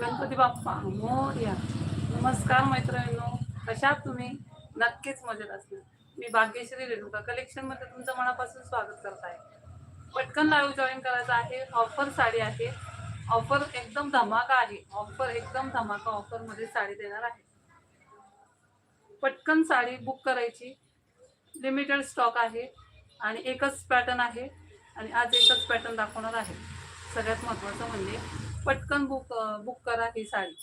गणपती बाप्पा. मोर्या. नमस्कार मैत्रिणींनो. कशात तुम्ही? नक्कीच मजेत असणार मी भाग्यश्री रेणुका. कलेक्शनमध्ये तुमचं मनापासून स्वागत करत आहे पटकन लाईव्ह जॉईन करायचं आहे. ऑफर साडी आहे. ऑफर एकदम धमाका आहे. ऑफर एकदम धमाका ऑफरमध्ये साडी देणार आहे. पटकन साडी बुक करायची. लिमिटेड स्टॉक आहे. आणि एकच पॅटर्न आहे. आणि आज एकच पॅटर्न दाखवणार आहे. सगळ्यात महत्त्वाचं म्हणजे पटकन बुक बुक करा ही साडी.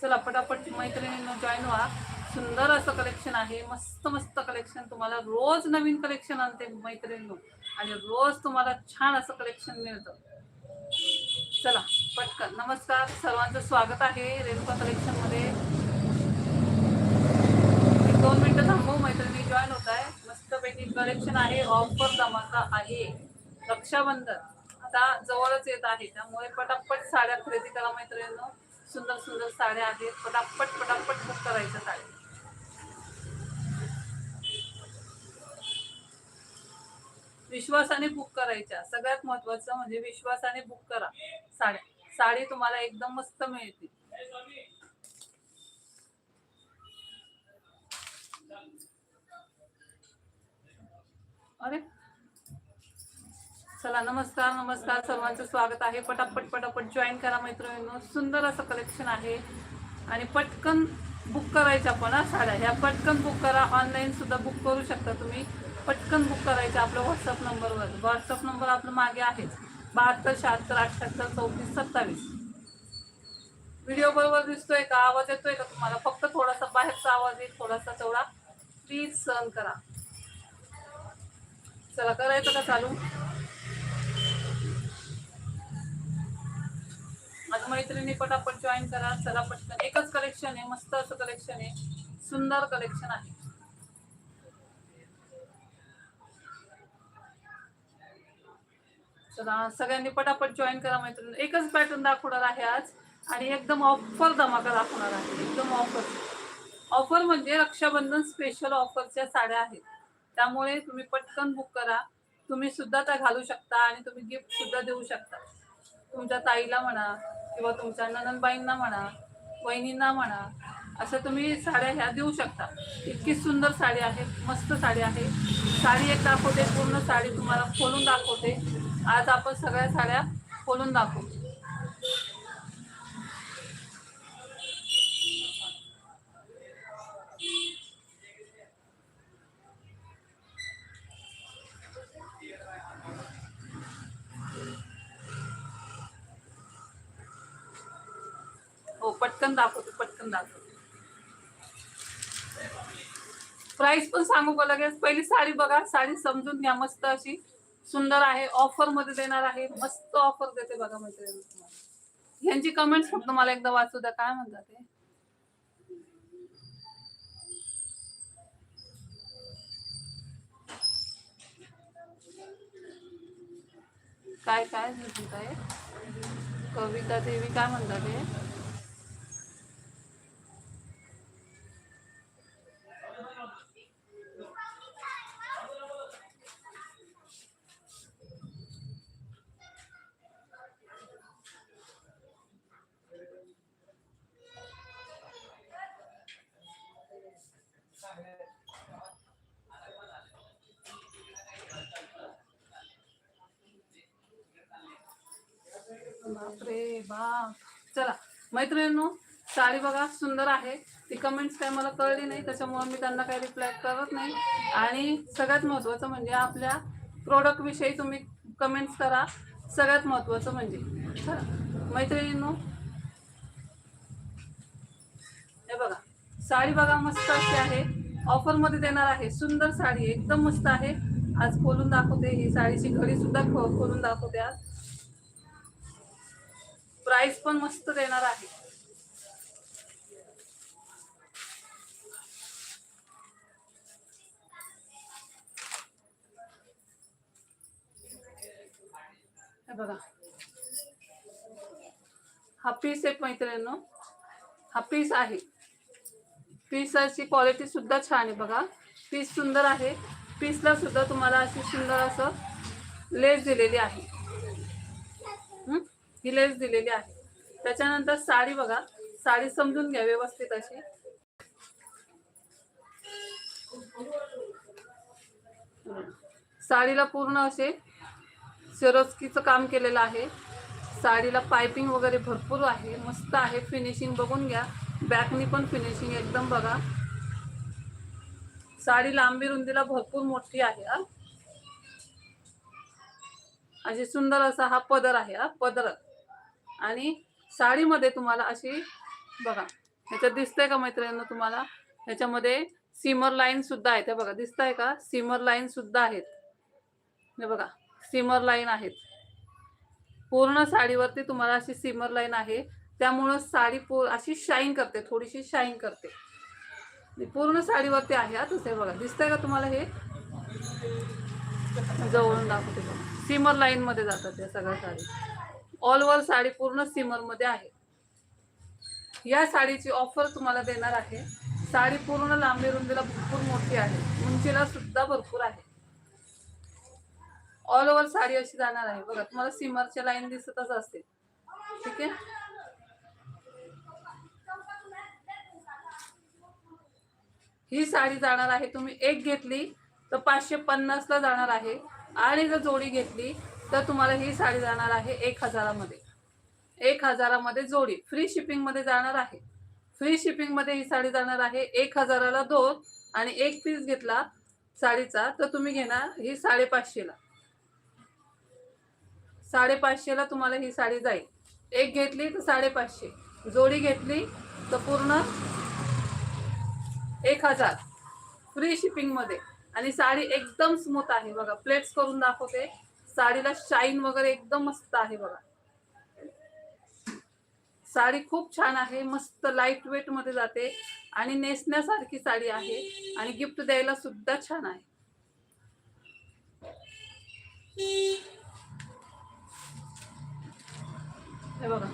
चला पटापट मैत्रिणींना जॉईन व्हा. सुंदर असं कलेक्शन आहे. मस्त मस्त कलेक्शन तुम्हाला रोज नवीन कलेक्शन आणते मैत्रिणींनो. आणि रोज तुम्हाला छान असं कलेक्शन मिळतं. चला पटकन. नमस्कार. सर्वांचं स्वागत आहे रेणुका कलेक्शनमध्ये. दोन मिनिटं थांबू. मैत्रिणी जॉईन होत आहे मस्त पैकी कलेक्शन आहे. ऑफर धमाका आहे. रक्षाबंधन आता जवळच येत आहे. त्यामुळे पटापट साड्या खरेदी करा मैत्रिणींनो. सुंदर सुंदर साड्या आहेत. पटापट पटापट बुक करायच्या साड्या. विश्वासाने बुक करायच्या. सगळ्यात महत्वाचं म्हणजे विश्वासाने बुक करा साड्या. साडी तुम्हाला एकदम मस्त मिळते अरे चला नमस्कार नमस्कार. सर्वांचं स्वागत आहे. पटापट पटापट जॉईन करा मैत्रिणींनो. सुंदर असं कलेक्शन आहे. आणि पटकन बुक करायच्या पण हा साड्या. ह्या पटकन बुक करा. ऑनलाईन सुद्धा बुक करू शकता तुम्ही. पटकन बुक करायचं आपल्या व्हॉट्सअप नंबरवर व्हॉट्सअप नंबर आपलं मागे आहेच बहात्तर शहात्तर अठ्ठ्याहत्तर चौतीस सत्तावीस. व्हिडिओ बरोबर दिसतोय का? आवाज येतोय का तुम्हाला? फक्त थोडासा बाहेरचा आवाज येईल. थोडासा तेवढा प्लीज सहन करा. चला करायचं का चालू? माझ्या मैत्रिणी पटापट जॉईन करा चला पटकन. एकच कलेक्शन आहे मस्त असं कलेक्शन आहे. सुंदर कलेक्शन आहे. चला सगळ्यांनी पटापट जॉईन करा मैत्रिणी. एकच पॅटर्न दाखवणार आहे आज. आणि एकदम ऑफर धमाका दाखवणार आहे. एकदम ऑफर ऑफर म्हणजे रक्षाबंधन स्पेशल ऑफरच्या साड्या आहेत. त्यामुळे तुम्ही पटकन बुक करा. तुम्ही सुद्धा त्या घालू शकता आणि तुम्ही गिफ्ट सुद्धा देऊ शकता. तुमच्या ताईला म्हणा किंवा तुमच्या नंदनबाईंना म्हणा वहिनींना म्हणा असं तुम्ही साड्या ह्या देऊ शकता. इतकी सुंदर साडी आहे मस्त साडी आहे. साडी एक दाखवते पूर्ण साडी तुम्हाला खोलून दाखवते. आज आपण सगळ्या साड्या खोलून दाखवू हो पटकन दाखवतो पटकन दाखव प्राइस पण सांगू का लगेच? पहिली साडी बघा साडी समजून घ्या मस्त अशी. सुंदर आहे ऑफरमध्ये देणार आहे. मस्त ऑफर देते बघा मैत्रिणी तुम्हाला. यांची कमेंट्स फक्त मला एकदा वाचू द्या काय म्हणतात ते? काय काय म्हणतात आहे कविता देवी काय म्हणतात ते? बापरे बाप. चला मैत्रिणींनो साडी बघा सुंदर आहे. ती कमेंट्स काय मला कळली नाही त्याच्यामुळे मी त्यांना काही रिप्लाय करत नाही. आणि सगळ्यात महत्त्वाचं म्हणजे आपल्या प्रोडक्ट विषयी तुम्ही कमेंट्स करा. सगळ्यात महत्त्वाचं म्हणजे चला मैत्रिणींनो. हे बघा साडी बघा मस्त अशी आहे. ऑफरमध्ये देणार आहे. सुंदर साडी एकदम मस्त आहे. आज खोलून दाखवते ही साडीची घडी सुद्धा खोलून दाखवते आज. प्राइस पण मस्त देणार आहे. बघा. हा पीस एक मैत्रिणींनो. हा पीस आहे. पीसची क्वालिटी सुद्धा छान आहे बघा. पीस सुंदर आहे. पीसला सुद्धा तुम्हाला अशी सुंदर असं लेस दिलेली आहे. ही लेस दिलेली आहे. त्याच्यानंतर साडी बघा. साडी समजून घ्या व्यवस्थित अशी. साडीला पूर्ण असे सिरोस्कीचं काम केलेलं आहे. साडीला पायपिंग वगैरे भरपूर आहे. मस्त आहे. फिनिशिंग बघून घ्या. बॅकनी पण फिनिशिंग एकदम बघा. साडी लांबी रुंदीला भरपूर मोठी आहे हा. अशी सुंदर असा हा पदर आहे हा. पदर. आणि साडीमध्ये तुम्हाला अशी बघा ह्याच्यात दिसतंय का मैत्रिणींना तुम्हाला? ह्याच्यामध्ये सिमर लाईन सुद्धा आहेत. हे बघा आहे का? सिमर लाईन सुद्धा आहेत. हे बघा सिमर लाईन आहेत. पूर्ण साडीवरती तुम्हाला अशी सिमर लाईन आहे. त्यामुळं साडी पू अशी शाईन करते थोडीशी शाईन करते. पूर्ण साडीवरती आहे हा हे बघा दिसतंय का तुम्हाला हे? जवळून दाखवते बघा. सिमर लाईनमध्ये जातात या सगळ्या साडी. ऑल ओव्हर साडी पूर्ण सिमरमध्ये आहे. या साडीची ऑफर तुम्हाला देणार आहे. साडी पूर्ण लांबी रुंदीला भरपूर मोठी आहे. उंचीला सुद्धा भरपूर आहे. ऑल ओव्हर साडी अशी जाणार आहे. बघा तुम्हाला सिमरच्या लाईन दिसतच असते ठीक आहे? ही साडी जाणार आहे. तुम्ही एक घेतली तर पाचशे पन्नासला जाणार आहे. आणि जर जोडी घेतली तर तुम्हाला ही साडी जाणार आहे एक हजारामध्ये. एक हजारामध्ये जोडी. फ्री शिपिंगमध्ये जाणार आहे. फ्री शिपिंगमध्ये ही साडी जाणार आहे. एक हजाराला दोन आणि एक पीस घेतला साडीचा. तर तुम्ही घेणार ही साडेपाचशेला. साडेपाचशेला तुम्हाला ही साडी जाईल. एक घेतली तर साडेपाचशे. जोडी घेतली तर पूर्ण एक हजार. फ्री शिपिंगमध्ये आणि साडी एकदम स्मूथ आहे. बघा प्लेट्स करून दाखवते. साडीला शाईन वगैरे एकदम मस्त आहे बघा. साडी खूप छान आहे मस्त लाइट वेटमध्ये जाते आणि नेसण्यासारखी साडी आहे आणि गिफ्ट द्यायला सुद्धा छान आहे. हे बघा.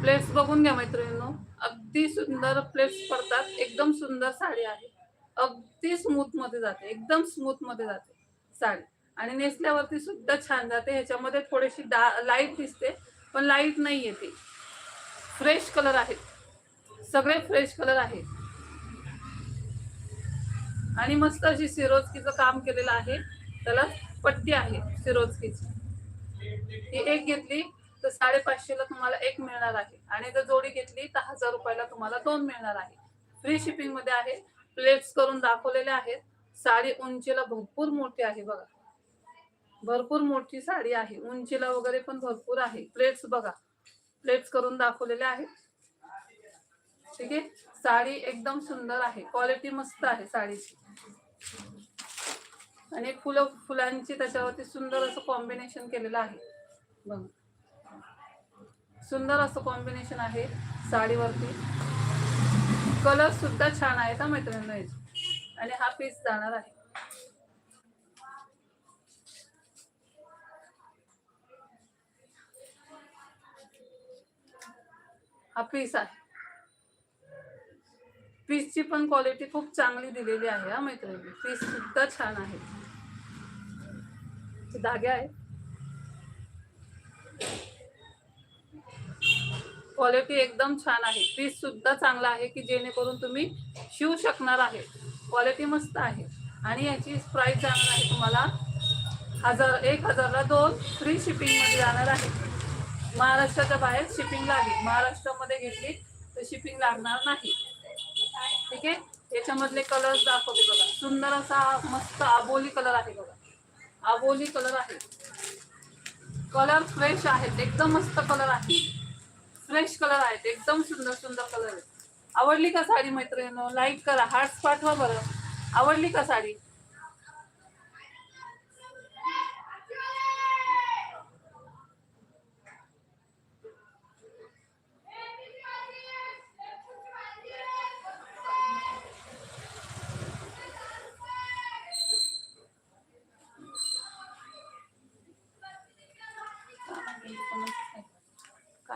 प्लेट्स बघून घ्या मैत्रिणींनो. अगदी सुंदर प्लेट्स पडतात. एकदम सुंदर साडी आहे. अगदी स्मूथमध्ये जाते. एकदम स्मूथमध्ये जाते साडी. आणि नेसल्यावरती सुद्धा छान जाते. ह्याच्यामध्ये थोडीशी डा लाइट दिसते पण लाइट नाही येते फ्रेश कलर आहेत सगळे फ्रेश कलर आहेत आणि मस्त अशी सिरोजकीचं काम केलेलं आहे. त्याला पट्टी आहे सिरोजकीची ही एक घेतली तर साडेपाचशेला तुम्हाला एक मिळणार आहे. आणि जर जोडी घेतली तर हजार रुपयाला तुम्हाला दोन मिळणार आहे. फ्री शिपिंगमध्ये आहे. प्लेट्स करून दाखवलेले आहेत. साडी उंचीला भरपूर मोठी आहे बघा. भरपूर मोठी साडी आहे. उंचीला वगैरे पण भरपूर आहे. प्लेट्स बघा. प्लेट्स करून दाखवलेले आहेत. ठीक आहे? साडी एकदम सुंदर आहे. क्वालिटी मस्त आहे साडीची. आणि फुलं फुलांची त्याच्यावरती सुंदर असं कॉम्बिनेशन केलेलं आहे. बघा. सुंदर असं कॉम्बिनेशन आहे साडीवरती. कलर सुद्धा छान आहेत हा मैत्रिणींना. आणि हा पीस जाणार आहे. हा पीस आहे. पीसची पण क्वालिटी खूप चांगली दिलेली आहे हा मैत्रिणी. पीस सुद्धा छान आहे. धागे आहे क्वालिटी एकदम छान आहे. पीस सुद्धा चांगला आहे की जेणेकरून तुम्ही शिवू शकणार आहे. क्वालिटी मस्त आहे. आणि याची प्राइस जाणार आहे तुम्हाला हजार एक हजारला दोन फ्री शिपिंगमध्ये जाणार आहे. महाराष्ट्राच्या बाहेर शिपिंग लागली. महाराष्ट्रामध्ये घेतली तर शिपिंग लागणार नाही. ठीक आहे? याच्यामधले कलर्स दाखवते बघा. सुंदर असा मस्त आबोली कलर आहे बघा. आबोली कलर आहे. कलर फ्रेश आहेत. एकदम मस्त कलर आहे. फ्रेश कलर आहेत. एकदम सुंदर सुंदर कलर आहेत. आवडली का साडी मैत्रिणी लाईक करा. हार्ट्स पाठवा बरं. आवडली का साडी?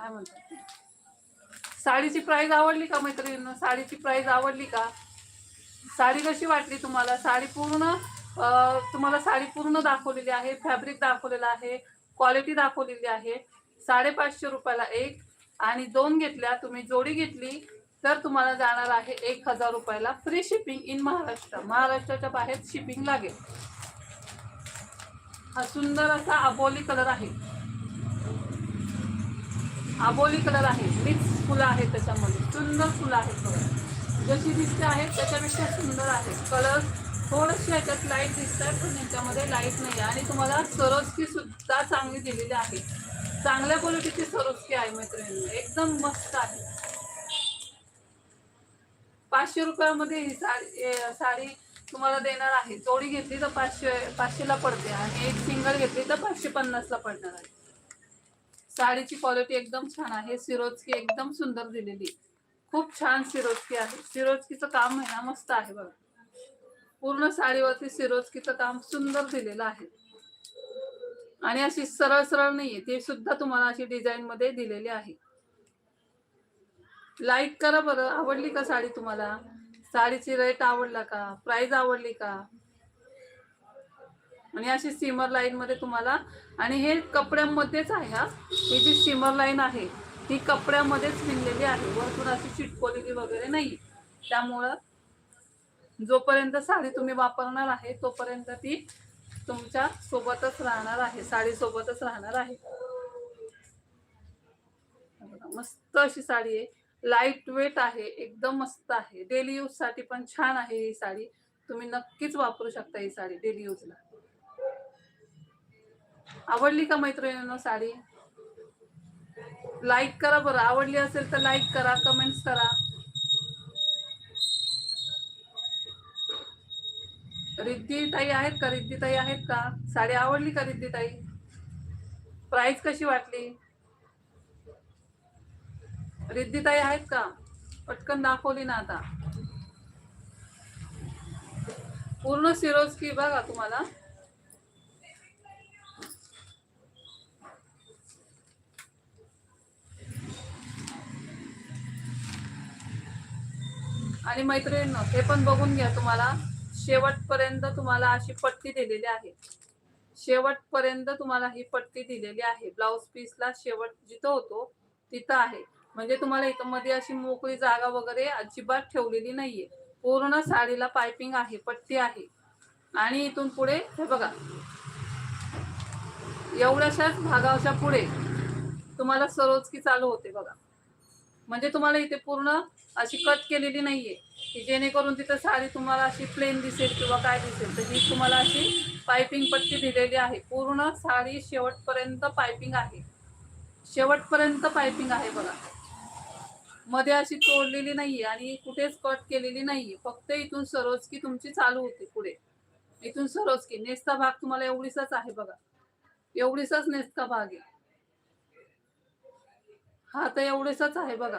काय म्हणतात? साडीची प्राईज आवडली का मैत्रिणींनो? साडीची प्राईज आवडली का? साडी कशी वाटली तुम्हाला? साडी पूर्ण तुम्हाला साडी पूर्ण दाखवलेली आहे फॅब्रिक दाखवलेलं आहे क्वालिटी दाखवलेली आहे. साडेपाचशे रुपयाला एक आणि दोन घेतल्या तुम्ही जोडी घेतली तर तुम्हाला जाणार आहे एक हजार रुपयाला फ्री शिपिंग इन महाराष्ट्र. महाराष्ट्राच्या बाहेर शिपिंग लागेल. हा सुंदर असा अबोली कलर आहे. आबोली कलर आहे. मिक्स फुलं आहेत त्याच्यामध्ये. सुंदर फुलं आहेत बघा. जशी दिसते आहेत त्याच्यापेक्षा सुंदर आहे. कलर थोडीशी याच्यात लाइट दिसतात पण याच्यामध्ये लाइट नाही आहे आणि तुम्हाला सरोजकी सुद्धा चांगली दिलेली आहे. चांगल्या क्वालिटीची सरोजकी आहे मैत्रिणी. एकदम मस्त आहे. पाचशे रुपयामध्ये ही साडी साडी तुम्हाला देणार आहे. जोडी घेतली तर पाचशे पाचशेला पडते. आणि एक सिंगल घेतली तर पाचशे पन्नासला पडणार आहे. साडीची क्वालिटी एकदम छान आहे. सिरोजकी एकदम सुंदर दिलेली. खूप छान सिरोजकी आहे. सिरोजकीचं काम आहे ना मस्त आहे बघा. पूर्ण साडीवरती सिरोजकीचं काम सुंदर दिलेलं आहे. आणि अशी सरळ सरळ नाहीये. ती सुद्धा तुम्हाला अशी डिझाईन मध्ये दिलेली आहे. लाईक करा बरं. आवडली का साडी तुम्हाला? साडीची रेट आवडला का? प्राइस आवडली का? आणि अशी सिमर लाईनमध्ये तुम्हाला आणि हे कपड्यांमध्येच आहे हा. ही जी सिमर लाईन आहे ही कपड्यामध्येच विणलेली आहे. वरतून अशी चिटकोलेली वगैरे नाही त्यामुळं जोपर्यंत साडी तुम्ही वापरणार आहे तोपर्यंत ती तुमच्या सोबतच राहणार आहे. साडी सोबतच राहणार आहे. मस्त अशी साडी आहे. लाइट वेट आहे एकदम मस्त आहे. डेली यूजसाठी पण छान आहे ही साडी. तुम्ही नक्कीच वापरू शकता ही साडी डेली यूजला आवडली का मैत्रिणींनो साडी? लाईक करा बरं. आवडली असेल तर लाईक करा कमेंट्स करा. रिद्धी ताई आहेत का? रिद्दीताई आहेत का? साडी आवडली का रिद्दीताई प्राईस प्राइस कशी वाटली? रिद्दीताई आहेत का? पटकन दाखवली ना आता. पूर्ण सिरोज की बघा तुम्हाला. आणि मैत्रिणीनं हे पण बघून घ्या तुम्हाला. शेवटपर्यंत तुम्हाला अशी पट्टी दिलेली आहे. शेवटपर्यंत तुम्हाला ही पट्टी दिलेली आहे. ब्लाउज पीसला शेवट जिथं होतो तिथं आहे. म्हणजे तुम्हाला इथं मध्ये अशी मोकळी जागा वगैरे अजिबात ठेवलेली नाहीये. पूर्ण साडीला पायपिंग आहे पट्टी आहे. आणि इथून पुढे हे बघा. एवढ्याशाच भागाच्या पुढे तुम्हाला सरोजकी चालू होते बघा. म्हणजे तुम्हाला इथे पूर्ण अशी कट केलेली नाहीये. की जेणेकरून तिथं साडी तुम्हाला अशी प्लेन दिसेल किंवा काय दिसेल. तर ही तुम्हाला अशी पायपिंग पट्टी दिलेली आहे. पूर्ण साडी शेवटपर्यंत पायपिंग आहे. शेवटपर्यंत पायपिंग आहे बघा. मध्ये अशी तोडलेली नाहीये आणि कुठेच कट केलेली नाहीये. फक्त इथून सरोजकी तुमची चालू होती पुढे. इथून सरोजकी. नेसचा भाग तुम्हाला एवढीचाच आहे बघा. एवढीचाच नेसका भाग आहे. हा तर एवढेच आहे बघा.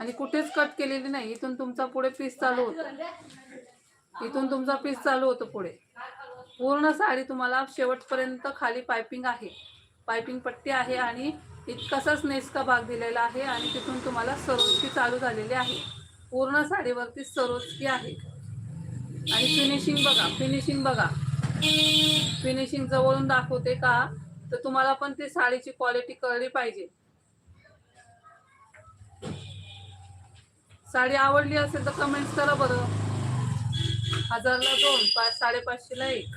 आणि कुठेच कट केलेली नाही. इथून तुमचा पुढे पीस चालू होतो. इथून तुमचा पीस चालू होतो पुढे. पूर्ण साडी तुम्हाला शेवटपर्यंत खाली पायपिंग आहे. पायपिंग पट्टी आहे आणि इतकासाच नेसका भाग दिलेला आहे आणि तिथून तुम्हाला सरोजकी चालू झालेली आहे. पूर्ण साडीवरती सरोजकी आहे. आणि फिनिशिंग बघा फिनिशिंग बघा. फिनिशिंग जवळून दाखवते का? तर तुम्हाला पण ती साडीची क्वालिटी कळली पाहिजे. साडी आवडली असेल तर कमेंट्स करा बरं. हजारला दोन पाच साडेपाचशेला एक.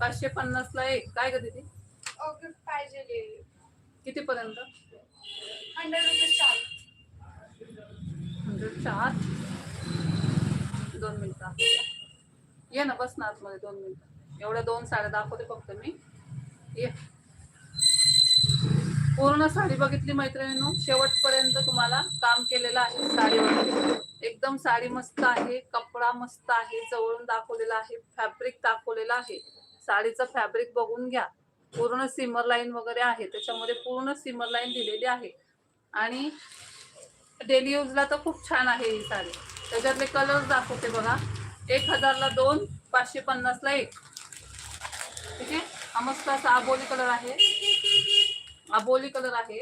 पाचशे पन्नासला एक. काय ग दीदी? ओके पाहिजे किती पर्यंत हंड्रेड रुपीज चार. हंड्रेड चार? दोन मिनिटं ये ना बस ना आतमध्ये दोन मिनिटं. एवढ्या दोन साड्या दाखवते फक्त मी. ये. पूर्ण साडी बघितली मैत्रिणींनो. शेवटपर्यंत तुम्हाला काम केलेलं आहे साडीवर एकदम साडी मस्त आहे कपडा मस्त आहे जवळून दाखवलेला आहे फॅब्रिक दाखवलेला आहे. साडीचं फॅब्रिक बघून घ्या. पूर्ण सिमर लाईन वगैरे आहे त्याच्यामध्ये पूर्ण सिमर लाईन दिलेली आहे. आणि डेली यूजला तर खूप छान आहे ही साडी. त्याच्यातले कलर्स दाखवते बघा. एक हजारला दोन पाचशे पन्नासला एक. ठीक आहे? हा मस्त असा आबोली कलर आहे. आबोली कलर आहे.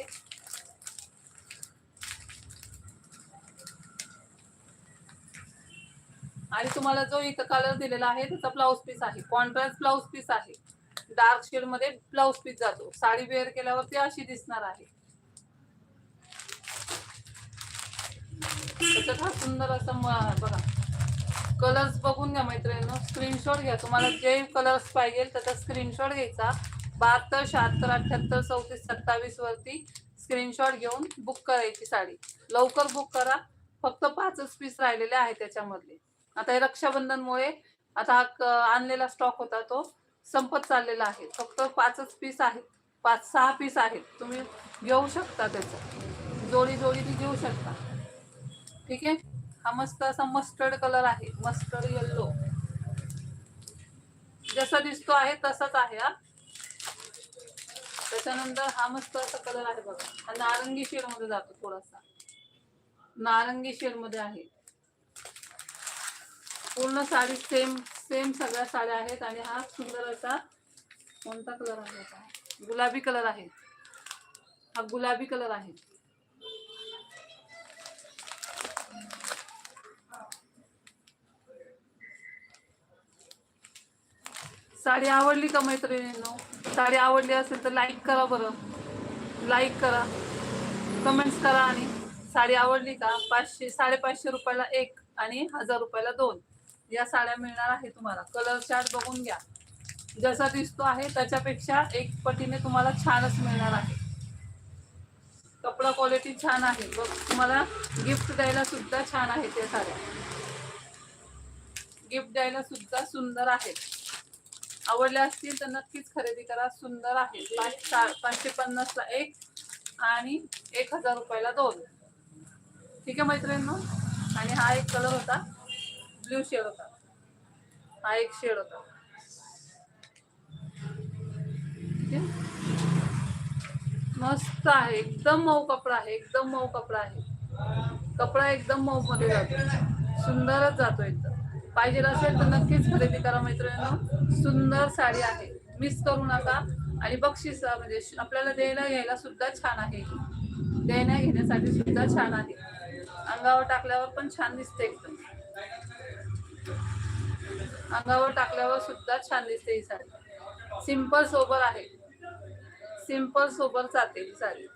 आणि तुम्हाला जो इथं कलर दिलेला आहे त्याचा ब्लाऊज पीस आहे. कॉन्ट्रास्ट ब्लाऊज पीस आहे. डार्क शेडमध्ये ब्लाऊज पीस जातो. साडी वेअर केल्यावरती अशी दिसणार आहे. त्याच्यात हा सुंदर असा बघा. कलर्स बघून घ्या मैत्रिणी स्क्रीनशॉट घ्या. तुम्हाला जे कलर्स पाहिजे त्याचा स्क्रीनशॉट घ्यायचा. बहात्तर शहात्तर अठ्ठ्याहत्तर चौतीस सत्तावीस वरती स्क्रीनशॉट घेऊन बुक करायची साडी. लवकर बुक करा. फक्त पाचच पीस राहिलेले आहे त्याच्यामधले. आता हे रक्षाबंधनमुळे आता हा आणलेला स्टॉक होता तो संपत चाललेला आहे. फक्त पाचच पीस आहेत. पाच सहा पीस आहेत. तुम्ही घेऊ शकता त्याचं. जोडी जोडीने घेऊ शकता. ठीक आहे? हा मस्त असा मस्टर्ड कलर आहे. मस्टर्ड येल्लो जसा दिसतो आहे तसाच आहे हा. त्याच्यानंतर हा मस्त असा कलर आहे बघा. हा नारंगी शेडमध्ये जातो थोडासा. नारंगी शेडमध्ये आहे. पूर्ण साडी सेम सेम सगळ्या साड्या आहेत आणि हा सुंदर असा कोणता कलर आहे गुलाबी कलर आहे. हा गुलाबी कलर आहे. साडी आवडली का मैत्रिणींनो? साडी आवडली असेल तर लाईक करा बरं. लाईक करा. कमेंट्स करा आणि साडी आवडली का? पाचशे साडेपाचशे रुपयाला एक आणि हजार रुपयाला दोन. या साड्या मिळणार आहे तुम्हाला. कलर चार्ट बघून घ्या. जसा दिसतो आहे त्याच्यापेक्षा एक पटीने तुम्हाला छानच मिळणार आहे. कपडा क्वालिटी छान आहे. बघ तुम्हाला गिफ्ट द्यायला सुद्धा छान आहे त्या साड्या. गिफ्ट द्यायला सुद्धा सुंदर आहेत. आवडल्या असतील तर नक्कीच खरेदी करा. सुंदर आहे. पाच चार पाचशे पन्नासला एक आणि एक हजार रुपयाला दोन. ठीक आहे मैत्रिणींनो? आणि हा एक कलर होता. ब्ल्यू शेड होता. हा एक शेड होता. मस्त आहे. एकदम मऊ कपडा आहे. एकदम मऊ कपडा आहे. कपडा एकदम मऊ मध्ये जातो. सुंदरच जातो एकदम. पाहिजे असेल तर नक्कीच खरेदी करा मैत्रिणींनो. सुंदर साडी आहे. मिस करू नका. आणि बक्षीस म्हणजे आपल्याला द्यायला घ्यायला सुद्धा छान आहे. द्यायला घेण्यासाठी सुद्धा छान आहे. अंगावर टाकल्यावर पण छान दिसते एकदम. अंगावर टाकल्यावर सुद्धा छान दिसते ही साडी. सिंपल सोबर आहे. सिंपल सोबर जाते ही साडी.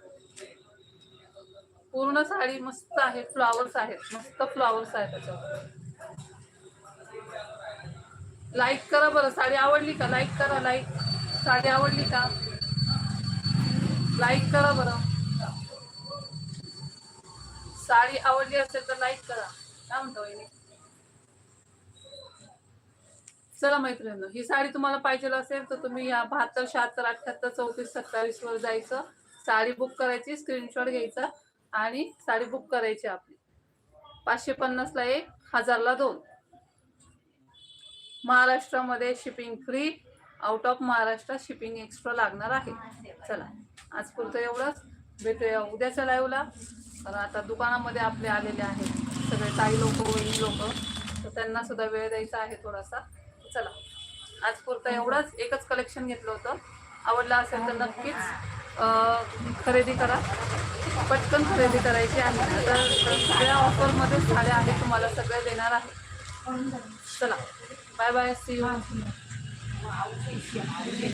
पूर्ण साडी मस्त आहे. फ्लॉवर्स आहेत. मस्त फ्लॉवर्स आहेत त्याच्यावर. लाईक करा बरं. साडी आवडली का? लाईक करा लाईक साडी आवडली का? लाईक करा बरं. साडी आवडली असेल तर लाईक करा. काय म्हणतो वहिनी? चला मैत्रिणी ही साडी तुम्हाला पाहिजे असेल तर तुम्ही या बहात्तर शहात्तर अठ्ठ्याहत्तर चौतीस सत्तावीस वर जायचं. साडी बुक करायची स्क्रीनशॉट घ्यायचा आणि साडी बुक करायची आपली. पाचशे पन्नासला एक हजारला दोन. महाराष्ट्रामध्ये shipping free out of Maharashtra shipping extra लागणार आहे. चला आज पुरतं एवढंच. भेटूया उद्याच्या लाईव्हला तर आता दुकानामध्ये आपले आलेले आहेत. सगळे ताई लोक वही लोक. तर त्यांना सुद्धा वेळ द्यायचा आहे थोडासा. चला आज पुरतं एवढंच. एकच कलेक्शन घेतलं होतं. आवडलं असेल तर नक्कीच खरेदी करा. पटकन खरेदी करायची आहे. आता सगळ्या ऑफरमध्ये साड्या आहेत. तुम्हाला सगळ्या देणार आहे. चला. Bye bye. See you.